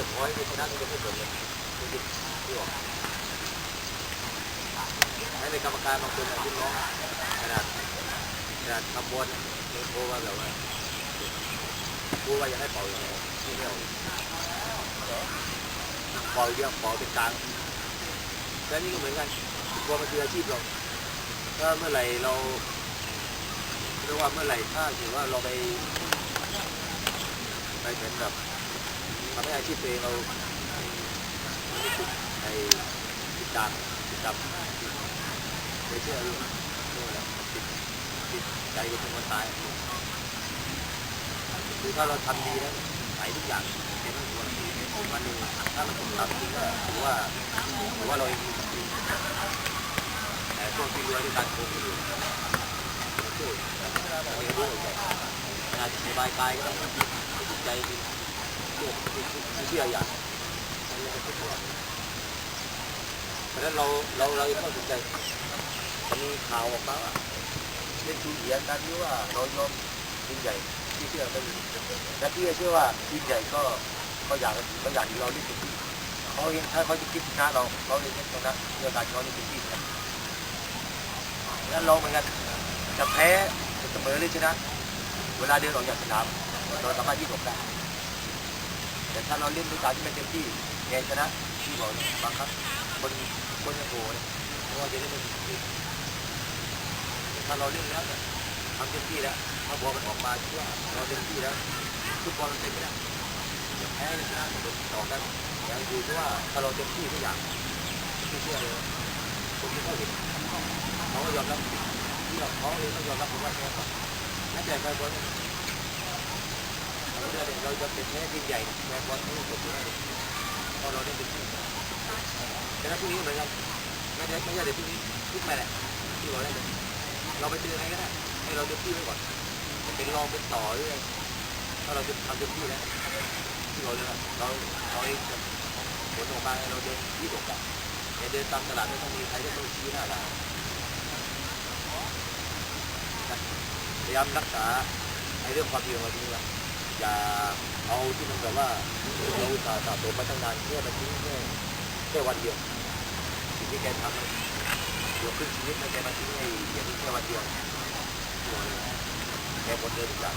แต่พอยไม่ชนะก็จะไม่สนเลยไม่คิดที่ออกให้ในกรรมการบางคนอะรุ่น้องขนาดขนาดขบวนยังโทรมาแบบว่าพูดว่าอยากให้เป่าอย่างไรที่ไม่เอาเป่าอยเดียวเป่าเป็นกลางแล้วนี่ก็เหมือนกันกลัวมันคืออาชีพเราถ้าเมื่อไหร่เราเรียกว่าเมื่อไหร่ถ้าถือว่าเราไปไปเหมือนแบบ ทำให้อาชีพตัวเองเราไม่ติดในติดตามติดตามไม่เชื่อเรื่องติดติดใจจนวันตายคือถ้าเราทำดีแล้วใส่ทุกอย่างเป็นตัวเราวันหนึ่งถ้ามันถูกทำจริงก็ถือว่าถือว่าเราเองมีแต่พวกที่รวยด้วยการโกงคนอื่นเราช่วยเราเรียนรู้ใจงานสบายกายก็ต้องจิตใจดี เชื่อย่างเพราะฉะนั้นเราเราเราต้องสนใจมีข่าวออกมาว่าเล่นทีเหียนกันที่ว่าเรายอมทีมใหญ่ที่เชื่อไม่มีและที่เชื่อว่าทีมใหญ่ก็ก็อยากก็อยากที่เราเล่นเต็มที่เขาเองถ้าเขาจะคิดชนะเราเขาเล่นชนะเรื่องการเขาเล่นเต็มที่นะแล้วเราเหมือนกันจะแพ้จะเสมอหรือชนะเวลาเดินออกจากสนามเราสามารถยืดอกได้ แต่ถ้าเราเล่นด้วยการที่ไม่เต็มที่แพ้ชนะที่บอกเลยบางครั้งคนคนจะโผล่เพราะว่าจะเล่นไม่เต็มที่ถ้าเราเล่นแล้วเนี่ยทำเต็มที่แล้วถ้าบอลมันออกมาคิดว่าเราเต็มที่แล้วฟุตบอลมันเต็มไม่ได้จะแพ้หรือชนะมันก็ออกได้อย่างอยู่ที่ว่าถ้าเราเต็มที่ทุกอย่างไม่เชื่อเลยคนที่เขาเห็นเขาก็ยอมรับที่เราเขาเองก็ยอมรับผมว่าแพ้ก่อนนั่นแต่ไปบอลเราจะ เราจะเป็นแค่ทีมใหญ่แบกบอลทั้งหมดเลยพอเราได้เป็นทีมแต่ถ้าพรุ่งนี้เหมือนกันไม่ได้ไม่ใช่เดี๋ยวพรุ่งนี้พรุ่งไปแหละที่เราได้เลยเราไปเจออะไรก็ได้ให้เราเต็มที่ไว้ก่อนจะเป็นรองเป็นต่อหรืออะไรถ้าเราจะทำเต็มที่แล้วที่เราเลยเราเราเองผลออกมาเราเดินที่ตกกันแต่เดินตามตลาดไม่ต้องมีใครจะต้องชี้หน้าเราพยายามรักษาในเรื่องความดีของเราดีไว้ อย่าเอาที่มันแบบว่าเราอุตส่าห์สะสมมาตั้งนานแค่ไมาทิ้งแค่แค่วันเดียวสิ่งที่แกทำเดี๋ยวครึ่งชีวิตแล้วแกมาทิ้งไอ้อย่างนี้แค่วันเดียวแกหมดเลยทุกอย่าง